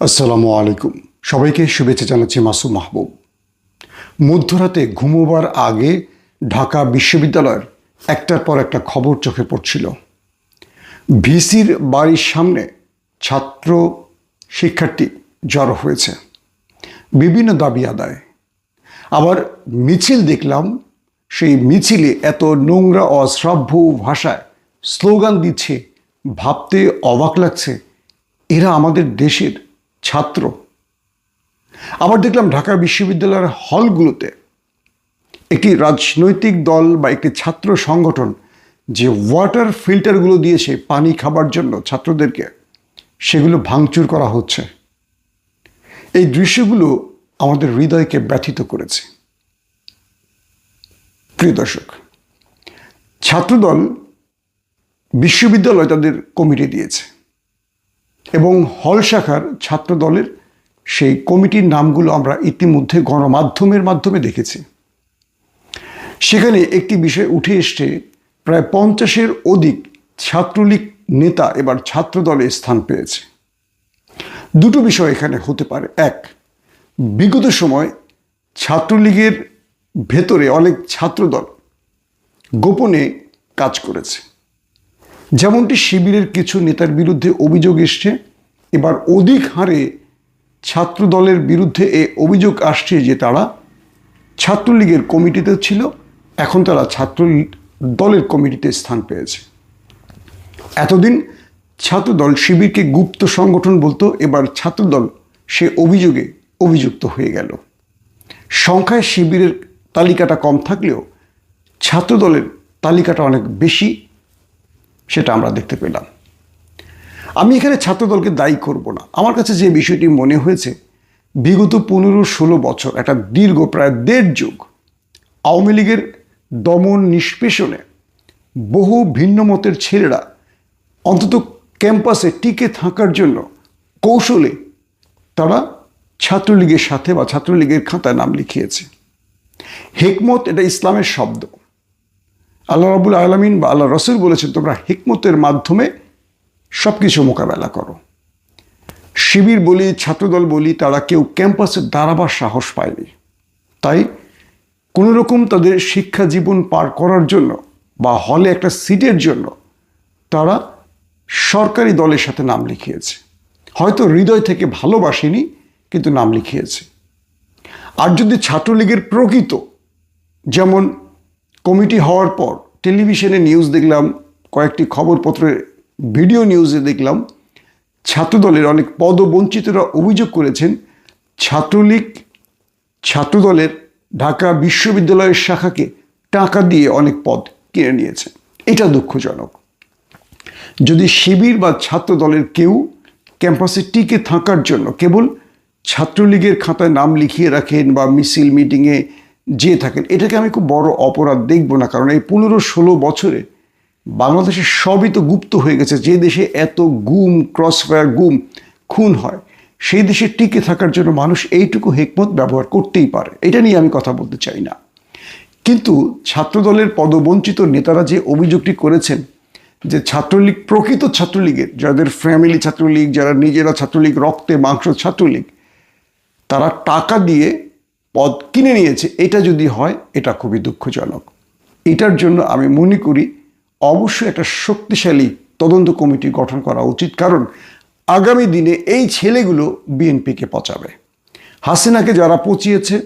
আসসালামু আলাইকুম। সবাইকে শুভেচ্ছা জানাচ্ছি মাসুম মাহবুব। মধ্যরাতে ঘুমোবার আগে ঢাকা বিশ্ববিদ্যালয়ের একটার পর একটা খবর চোখে পড়ছিল। ভিসির বাড়ির সামনে ছাত্র শিক্ষার্থী জড়ো হয়েছে। বিভিন্ন দাবি আদায়। আবার মিছিল দেখলাম, সেই মিছিলে এত নোংরা, অশ্রাব্য ভাষায় স্লোগান দিচ্ছে, ভাবতে অবাক লাগছে, এরা আমাদের দেশের ছাত্র। আবার দেখলাম ঢাকা বিশ্ববিদ্যালয়ের হলগুলোতে একটি রাজনৈতিক দল বা একটি ছাত্র সংগঠন যে ওয়াটার ফিল্টারগুলো দিয়েছে পানি খাবার জন্য ছাত্রদেরকে, সেগুলো ভাঙচুর করা হচ্ছে। এই দৃশ্যগুলো আমাদের হৃদয়কে ব্যথিত করেছে। প্রিয় দর্শক, ছাত্রদল বিশ্ববিদ্যালয় তাদের কমিটি দিয়েছে। এবং হল শাখার ছাত্র দলের সেই কমিটির নামগুলো আমরা ইতিমধ্যে গণমাধ্যমের মাধ্যমে দেখেছি। সেখানে একটি বিষয় উঠে এসছে, প্রায় পঞ্চাশের অধিক ছাত্রলীগ নেতা এবার ছাত্র দলে স্থান পেয়েছে। দুটো বিষয় এখানে হতে পারে। এক, বিগত সময় ছাত্রলীগের ভেতরে অনেক ছাত্রদল গোপনে কাজ করেছে। যেমনটি শিবিরের কিছু নেতার বিরুদ্ধে অভিযোগ এসছে, এবার অধিক হারে ছাত্র দলের বিরুদ্ধে এ অভিযোগ আসছে যে তারা ছাত্রলীগের কমিটিতে ছিল, এখন তারা ছাত্র দলের কমিটিতে স্থান পেয়েছে। এতদিন ছাত্রদল শিবিরকে গুপ্ত সংগঠন বলতো, এবার ছাত্রদল সে অভিযোগে অভিযুক্ত হয়ে গেল। সংখ্যায় শিবিরের তালিকাটা কম থাকলেও ছাত্রদলের তালিকাটা অনেক বেশি সেটা আমরা দেখতে পেলাম। আমি এখানে ছাত্রদলকে দায়ী করব না। আমার কাছে যে বিষয়টি মনে হয়েছে, বিগত পনেরো ষোলো বছর, একটা দীর্ঘ প্রায় দেড় যুগ, আওয়ামী লীগের দমন নিষ্পেষণে বহু ভিন্ন মতের ছেলেরা অন্তত ক্যাম্পাসে টিকে থাকার জন্য কৌশলে তারা ছাত্রলীগের সাথে বা ছাত্রলীগের খাতায় নাম লিখিয়েছে। হেকমত এটা ইসলামের শব্দ। আল্লাহ রাবুল আলমিন বা আল্লাহ রসুল বলেছেন, তোমরা হিকমতের মাধ্যমে সব কিছু মোকাবেলা করো। শিবির বলি, ছাত্রদল বলি, তারা কেউ ক্যাম্পাসে দাঁড়াবার সাহস পায়নি। তাই কোনো রকম তাদের শিক্ষা জীবন পার করার জন্য বা হলে একটা সিটের জন্য তারা সরকারি দলের সাথে নাম লিখিয়েছে। হয়তো হৃদয় থেকে ভালোবাসেনি, কিন্তু নাম লিখিয়েছে। আর যদি ছাত্রলীগের প্রকৃত, যেমন কমিটি হওয়ার পর টেলিভিশনে নিউজ দেখলাম, কয়েকটি খবরপত্রে ভিডিও নিউজে দেখলাম, ছাত্রদলের অনেক পদবঞ্চিতরা অভিযোগ করেছেন, ছাত্রলীগ ছাত্রদলের ঢাকা বিশ্ববিদ্যালয়ের শাখাকে টাকা দিয়ে অনেক পদ কিনে নিয়েছে। এটা দুঃখজনক। যদি শিবির বা ছাত্র দলের কেউ ক্যাম্পাসে টিকে থাকার জন্য কেবল ছাত্রলীগের খাতায় নাম লিখিয়ে রাখেন বা মিছিল মিটিংয়ে যেয়ে থাকেন। এটাকে আমি খুব বড় অপরাধ দেখব না, কারণ এই পনেরো ষোলো বছরে বাংলাদেশের সবই তো গুপ্ত হয়ে গেছে। যে দেশে এত গুম ক্রস ফায়ার গুম, খুন হয়, সেই দেশে টিকে থাকার জন্য মানুষ এইটুকু হেকমত ব্যবহার করতেই পারে। এটা নিয়ে আমি কথা বলতে চাই না। কিন্তু ছাত্রদলের পদবঞ্চিত নেতারা যে অভিযোগটি করেছেন যে ছাত্রলীগ, প্রকৃত ছাত্রলীগের, যাদের ফ্যামিলি ছাত্রলীগ, যারা নিজেরা ছাত্রলীগ, রক্তে মাংস ছাত্রলীগ, তারা টাকা দিয়ে পদ কিনে নিয়েছে, এটা যদি হয়, এটা খুবই দুঃখজনক। এটার জন্য আমি মনে করি, অবশ্যই একটা শক্তিশালী তদন্ত কমিটি গঠন করা উচিত, কারণ আগামী দিনে এই ছেলেগুলো বিএনপিকে পচাবে। হাসিনাকে যারা পচিয়েছে,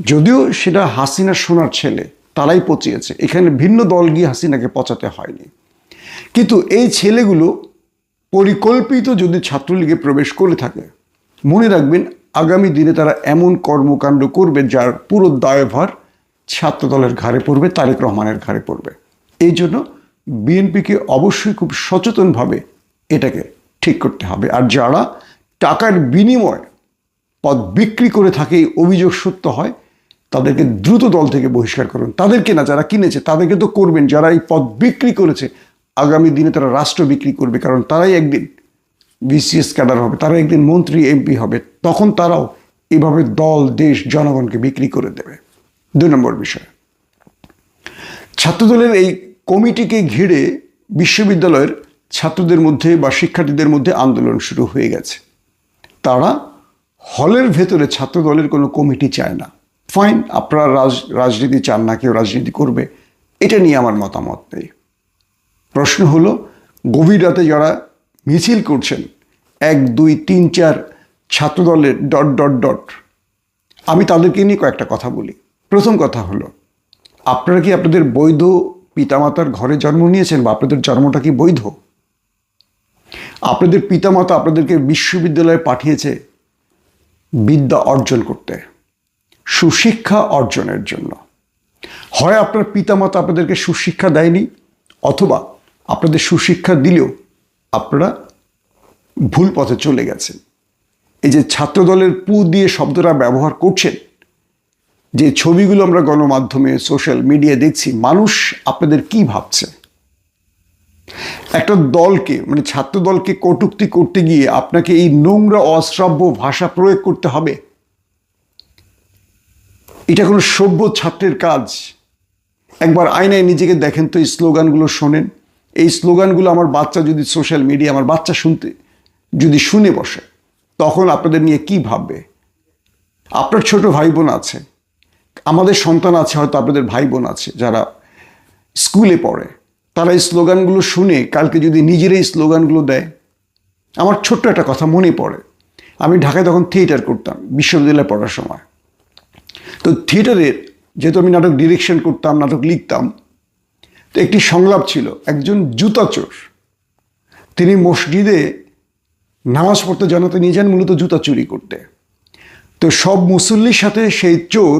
যদিও সেটা হাসিনা সোনার ছেলে, তারাই পচিয়েছে। এখানে ভিন্ন দল গিয়ে হাসিনাকে পচাতে হয়নি। কিন্তু এই ছেলেগুলো পরিকল্পিত যদি ছাত্রলীগে প্রবেশ করে থাকে, মনে রাখবেন আগামী দিনে তারা এমন কর্মকাণ্ড করবে যার পুরো দায়ভার ছাত্রদলের ঘাড়ে পড়বে, তারেক রহমানের ঘাড়ে পড়বে। এই জন্য বিএনপিকে অবশ্যই খুব সচেতনভাবে এটাকে ঠিক করতে হবে। আর যারা টাকার বিনিময় পদ বিক্রি করে থাকে অভিযোগ সত্য হয়, তাদেরকে দ্রুত দল থেকে বহিষ্কার করুন। তাদেরকে না, যারা কিনেছে, তাদেরকে তো করবেন। যারা এই পদ বিক্রি করেছে, আগামী দিনে তারা রাষ্ট্র বিক্রি করবে, কারণ তারাই একদিন বিসিএস ক্যাডার হবে, তারা একদিন মন্ত্রী, এমপি হবে, তখন তারাও এভাবে দল, দেশ, জনগণকে বিক্রি করে দেবে। দুই নম্বর বিষয়। ছাত্রদলের এই কমিটিকে ঘিরে বিশ্ববিদ্যালয়ের ছাত্রদের মধ্যে বা শিক্ষার্থীদের মধ্যে আন্দোলন শুরু হয়ে গেছে। তারা হলের ভেতরে ছাত্রদলের কোনো কমিটি চায় না। ফাইন আপনারা রাজ, রাজনীতি চান না, কেউ রাজনীতি করবে, এটা নিয়ে আমার মতামত নেই। প্রশ্ন হলো, গভীর রাতে যারা মিছিল করছেন এক, দুই, তিন, চার ছাত্রদলের ডট ডট ডট। আমি তাদেরকে নিয়ে কয়েকটা কথা বলি। প্রথম কথা হলো, আপনারা কি আপনাদের বৈধ পিতামাতার ঘরে জন্ম নিয়েছেন বা আপনাদের জন্মটা কি বৈধ? আপনাদের পিতামাতা আপনাদেরকে বিশ্ববিদ্যালয়ে পাঠিয়েছে বিদ্যা অর্জন করতে, সুশিক্ষা অর্জনের জন্য। হয় আপনার পিতামাতা আপনাদেরকে সুশিক্ষা দেয়নি, অথবা আপনাদের সুশিক্ষা দিলেও আপনারা ভুল পথে চলে গেছেন। এই যে ছাত্রদলের পু দিয়ে শব্দটা ব্যবহার করছেন, যে ছবিগুলো আমরা গণমাধ্যমে, সোশ্যাল মিডিয়ায় দেখছি, মানুষ আপনাদের কি ভাবছে? একটা দলকে মানে ছাত্র দলকে কটুক্তি করতে গিয়ে আপনাকে এই নোংরা, অশ্রাব্য ভাষা প্রয়োগ করতে হবে? এটা কোনো সভ্য ছাত্রের কাজ? একবার আয়নায় নিজেকে দেখেন তো এই স্লোগানগুলো শোনেন। এই স্লোগানগুলো আমার বাচ্চা যদি সোশ্যাল মিডিয়া, আমার বাচ্চা শুনতে, যদি শুনে বসে, তখন আপনাদের নিয়ে কি ভাববে? আপনার ছোট ভাই বোন আছে, আমাদের সন্তান আছে, হয়তো আপনাদের ভাই বোন আছে, যারা স্কুলে পড়ে, তারা এই স্লোগানগুলো শুনে কালকে যদি নিজেরাই স্লোগানগুলো দেয়, আমার ছোট্ট একটা কথা মনে পড়ে। আমি ঢাকায় তখন থিয়েটার করতাম, বিশ্ববিদ্যালয়ে পড়ার সময়। তো থিয়েটারের যেহেতু আমি নাটক ডিরেকশন করতাম, নাটক লিখতাম একটি সংলাপ ছিল, একজন জুতা চোর তিনি মসজিদে নামাজ পড়তে জানাতে নিয়ে যান মূলত জুতা চুরি করতে। তো সব মুসল্লির সাথে সেই চোর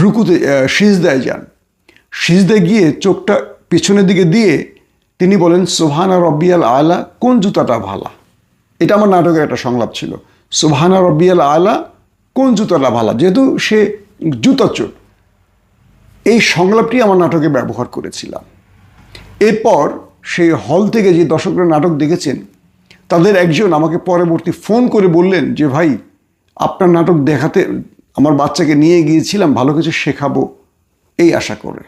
রুকুতে সিজদায় যান। সিজদায় গিয়ে চোখটা পিছনের দিকে দিয়ে তিনি বলেন সোহানা রব্বিয়াল আলা, কোন জুতাটা ভালা? এটা আমার নাটকের একটা সংলাপ ছিল। সোহানা রব্বিয়াল আলা, কোন জুতাটা ভালা? যেহেতু সে জুতা চোর এই সংলাপটি আমার নাটকে ব্যবহার করেছিলাম। এরপর সেই হল থেকে যে দর্শকরা নাটক দেখেছেন, তাদের একজন আমাকে পরবর্তী ফোন করে বললেন যে, ভাই, আপনার নাটক দেখাতে আমার বাচ্চাকে নিয়ে গিয়েছিলাম, ভালো কিছু শেখাবো। এই আশা করে।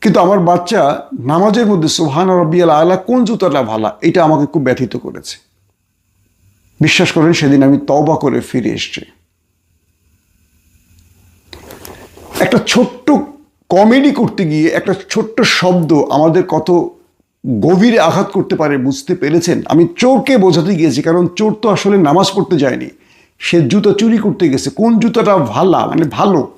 কিন্তু আমার বাচ্চা নামাজের মধ্যে সোহান রব্বিয়াল আলা কোন জুতাটা ভালা, এটা আমাকে খুব ব্যথিত করেছে। বিশ্বাস করেন, সেদিন আমি তবা করে ফিরে এসছি। একটা ছোট্ট কমেডি করতে গিয়ে একটা ছোট্ট শব্দ আমাদের কত গভীরে আঘাত করতে পারে বুঝতে পেরেছেন? আমি চোরকে বোঝাতে গিয়েছি, কারণ চোর তো আসলে নামাজ পড়তে যায়নি। সে জুতো চুরি করতে গেছে। কোন জুতোটা ভালা? মানে ভালো।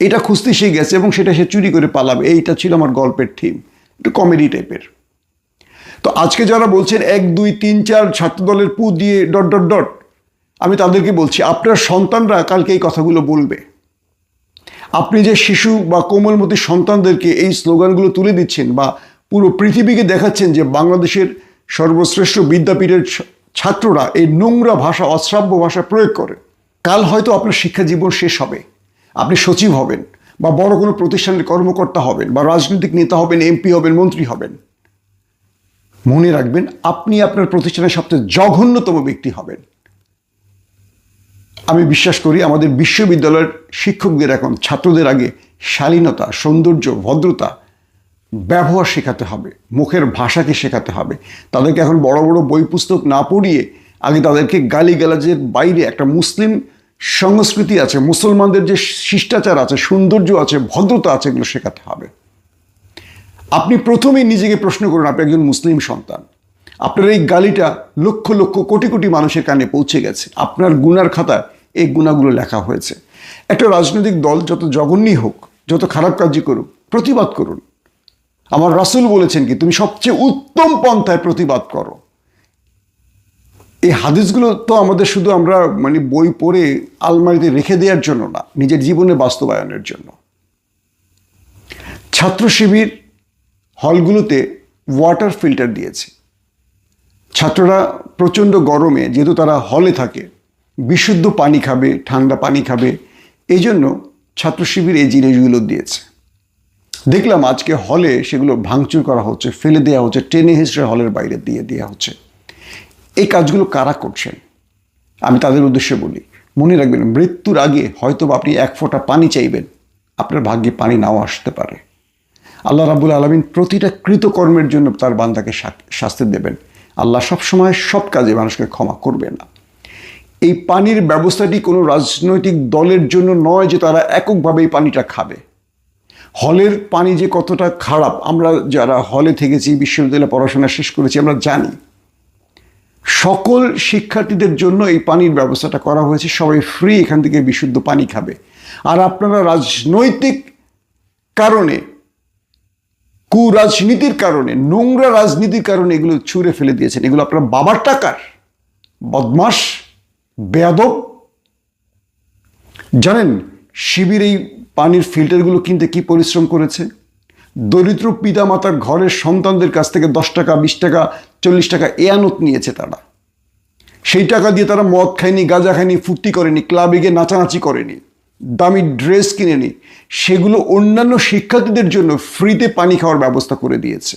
এটা খুঁজতে সে গেছে এবং সেটা সে চুরি করে পালাবে। এইটা ছিল আমার গল্পের থিম একটু কমেডি টাইপের। তো আজকে যারা বলছেন এক, দুই, তিন, চার ছাত্র দলের পু দিয়ে ডট ডট ডট, আমি তাদেরকে বলছি, আপনার সন্তানরা কালকে এই কথাগুলো বলবে। আপনি যে শিশু বা কোমলমতি সন্তানদেরকে এই স্লোগানগুলো তুলে দিচ্ছেন বা পুরো পৃথিবীকে দেখাচ্ছেন যে বাংলাদেশের সর্বশ্রেষ্ঠ বিদ্যাপীঠের ছাত্ররা এই নোংরা ভাষা, অশ্রাব্য ভাষা প্রয়োগ করে। কাল হয়তো আপনার শিক্ষা জীবন শেষ হবে। আপনি সচিব হবেন বা বড় কোনো প্রতিষ্ঠানের কর্মকর্তা হবেন বা রাজনৈতিক নেতা হবেন, এমপি হবেন, মন্ত্রী হবেন। মনে রাখবেন, আপনি আপনার প্রতিষ্ঠানের সবচেয়ে জঘন্যতম ব্যক্তি হবেন। আমি বিশ্বাস করি আমাদের বিশ্ববিদ্যালয়ের শিক্ষকদের এখন, ছাত্রদের আগে শালীনতা, সৌন্দর্য, ভদ্রতা ব্যবহার শেখাতে হবে, মুখের ভাষাকে শেখাতে হবে। তাদেরকে এখন বড় বড় বই পুস্তক না পড়িয়ে আগে তাদেরকে গালিগালাজের বাইরে একটা মুসলিম সংস্কৃতি আছে, মুসলমানদের যে শিষ্টাচার আছে, সৌন্দর্য আছে, ভদ্রতা আছে, এগুলো শেখাতে হবে। আপনি প্রথমেই নিজেকে প্রশ্ন করুন, আপনি একজন মুসলিম সন্তান। আপনার এই গালিটা লক্ষ লক্ষ কোটি কোটি মানুষের কানে পৌঁছে গেছে। আপনার গুনার খাতায় এই গুণাগুলো লেখা হয়েছে। একটা রাজনৈতিক দল যত জঘন্যই হোক, যত খারাপ কাজই করুক, প্রতিবাদ করুন। আমার রাসুল বলেছেন কি, তুমি সবচেয়ে উত্তম পন্থায় প্রতিবাদ করো। এই হাদিসগুলো তো আমাদের শুধু আমরা মানে বই পড়ে আলমারিতে রেখে দেওয়ার জন্য না, নিজের জীবনে বাস্তবায়নের জন্য। ছাত্র শিবির হলগুলোতে ওয়াটার ফিল্টার দিয়েছে। ছাত্ররা প্রচণ্ড গরমে, যেহেতু তারা হলে থাকে বিশুদ্ধ পানি খাবে, ঠান্ডা পানি খাবে। এই জন্য ছাত্র শিবির এই জিনিসগুলো দিয়েছে। দেখলাম আজকে হলে সেগুলো ভাঙচুর করা হচ্ছে, ফেলে দেওয়া হচ্ছে, টেনে হিসেবে হলের বাইরে দিয়ে দেওয়া হচ্ছে। এই কাজগুলো কারা করছেন? আমি তাদের উদ্দেশ্যে বলি, মনে রাখবেন, মৃত্যুর আগে হয়তো আপনি এক ফোঁটা পানি চাইবেন, আপনার ভাগ্যে পানি নাও আসতে পারে। আল্লাহ রাবুল আলমিন প্রতিটা কৃতকর্মের জন্য তার বান্দাকে শাস্তি দেবেন। আল্লাহ সবসময় সব কাজে মানুষকে ক্ষমা করবে না। এই পানির ব্যবস্থাটি কোনো রাজনৈতিক দলের জন্য নয় যে তারা এককভাবে এই পানিটা খাবে। হলের পানি যে কতটা খারাপ, আমরা যারা হলে থেকেছি, বিশ্ববিদ্যালয়ে পড়াশোনা শেষ করেছি, আমরা জানি। সকল শিক্ষার্থীদের জন্য এই পানির ব্যবস্থাটা করা হয়েছে, সবাই ফ্রি এখান থেকে বিশুদ্ধ পানি খাবে। আর আপনারা রাজনৈতিক কারণে, কুরাজনীতির কারণে, নোংরা রাজনীতির কারণে এগুলো ছুঁড়ে ফেলে দিয়েছেন। এগুলো আপনার বাবার টাকার বদমাস বেয়াদব? জানেন, শিবির এই পানির ফিল্টারগুলো কিনতে কি পরিশ্রম করেছে? দরিদ্র পিতামাতার ঘরের সন্তানদের কাছ থেকে দশ টাকা, বিশ টাকা, চল্লিশ টাকা এয়ানত নিয়েছে তারা। সেই টাকা দিয়ে তারা মদ খায়নি, গাঁজা খায়নি, ফুর্তি করেনি, ক্লাবে গিয়ে নাচানাচি করেনি, দামি ড্রেস কিনেনি। সেগুলো অন্যান্য শিক্ষার্থীদের জন্য ফ্রিতে পানি খাওয়ার ব্যবস্থা করে দিয়েছে।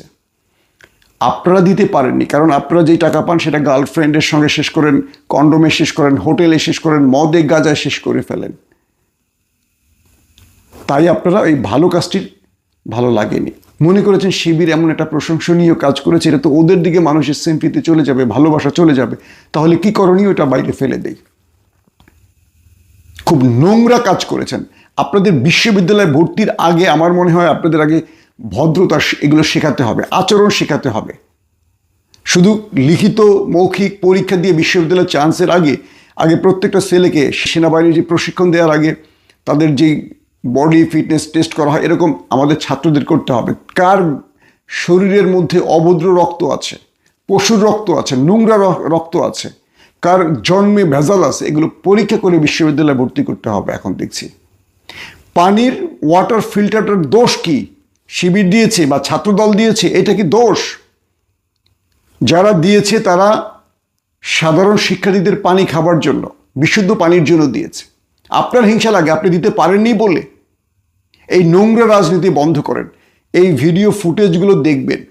আপনারা দিতে পারেননি, কারণ আপনারা যেই টাকা পান সেটা গার্লফ্রেন্ডের সঙ্গে শেষ করেন, কন্ডোমে শেষ করেন, হোটেলে শেষ করেন, মদে গাজায় শেষ করে ফেলেন। তাই আপনারা এই ভালো কাজটির ভালো লাগেনি। মনে করেছেন শিবির এমন একটা প্রশংসনীয় কাজ করেছে, এটা তো ওদের দিকে মানুষের সিম্পিতে চলে যাবে, ভালোবাসা চলে যাবে। তাহলে কি করণীয় এটা বাইরে ফেলে দেই? খুব নোংরা কাজ করেছেন। আপনাদের বিশ্ববিদ্যালয়ে ভর্তির আগে, আমার মনে হয় আপনাদের আগে ভদ্রতা এগুলো শেখাতে হবে, আচরণ শেখাতে হবে। শুধু লিখিত মৌখিক পরীক্ষা দিয়ে বিশ্ববিদ্যালয়ের চান্সের আগে আগে প্রত্যেকটা ছেলেকে সেনাবাহিনীর যে প্রশিক্ষণ দেওয়ার আগে তাদের যেই বডি ফিটনেস টেস্ট করা হয়, এরকম আমাদের ছাত্রদের করতে হবে। কার শরীরের মধ্যে অভদ্র রক্ত আছে, পশুর রক্ত আছে, নোংরা রক্ত আছে, কার জন্মে ভেজাল আছে, এগুলো পরীক্ষা করে বিশ্ববিদ্যালয়ে ভর্তি করতে হবে এখন দেখছি। পানির ওয়াটার ফিল্টারটার দোষ কি? শিবির দিয়েছে বা ছাত্রদল দিয়েছে, এটা কি দোষ? যারা দিয়েছে তারা সাধারণ শিক্ষার্থীদের পানি খাবার জন্য, বিশুদ্ধ পানির জন্য দিয়েছে। আপনার হিংসা লাগে, আপনি দিতে পারেননি বলে। এই নোংরা রাজনীতি বন্ধ করেন। এই ভিডিও ফুটেজগুলো দেখবেন।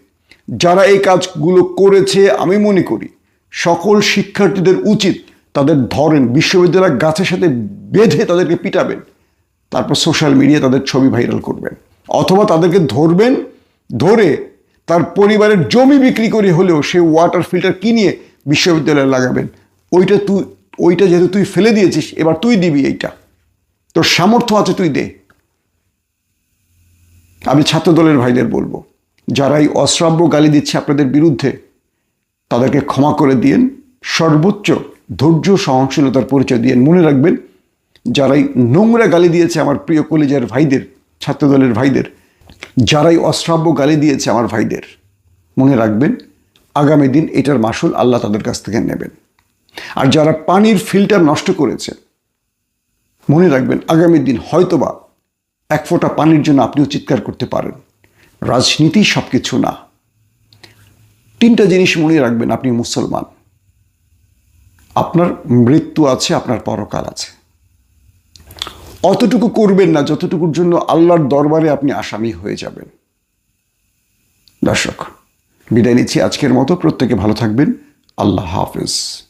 যারা এই কাজগুলো করেছে, আমি মনে করি, সকল শিক্ষার্থীদের উচিত তাদের ধরেন, বিশ্ববিদ্যালয়ের গাছের সাথে বেঁধে তাদেরকে পিটাবেন। তারপর সোশ্যাল মিডিয়া তাদের ছবি ভাইরাল করবেন। অথবা তাদেরকে ধরবেন, ধরে তার পরিবারের জমি বিক্রি করে হলেও সে ওয়াটার ফিল্টার কিনিয়ে বিশ্ববিদ্যালয়ে লাগাবেন। ওইটা তুই, ওইটা যেহেতু তুই ফেলে দিয়েছিস, এবার তুই দিবি এইটা। তোর সামর্থ্য আছে, তুই দে। আমি ছাত্রদলের ভাইদের বলব, যারা এই অশ্রাব্য গালি দিচ্ছে আপনাদের বিরুদ্ধে, তাদেরকে ক্ষমা করে দিয়েন, সর্বোচ্চ ধৈর্য, সহনশীলতার পরিচয় দিয়েন। মনে রাখবেন যারাই নোংরা গালি দিয়েছে আমার প্রিয় কলেজের ভাইদের ছাত্রদলের ভাইদের, যারাই অশ্রাব্য গালি দিয়েছে আমার ভাইদের, মনে রাখবেন, আগামী দিন এটার মাসুল আল্লাহ তাদের কাছ থেকে নেবেন। আর যারা পানির ফিল্টার নষ্ট করেছে, মনে রাখবেন, আগামী দিন হয়তোবা এক ফোঁটা পানির জন্য আপনিও চিৎকার করতে পারেন। রাজনীতি সব কিছু না। তিনটা জিনিস মনে রাখবেন, আপনি মুসলমান। আপনার মৃত্যু আছে, আপনার পরকাল আছে। অতটুকু করবেন না, যতটুকুর জন্য আল্লাহর দরবারে আপনি আসামি হয়ে যাবেন। দর্শক, বিদায় নিচ্ছি আজকের মতো। প্রত্যেকে ভালো থাকবেন। আল্লাহ হাফেজ।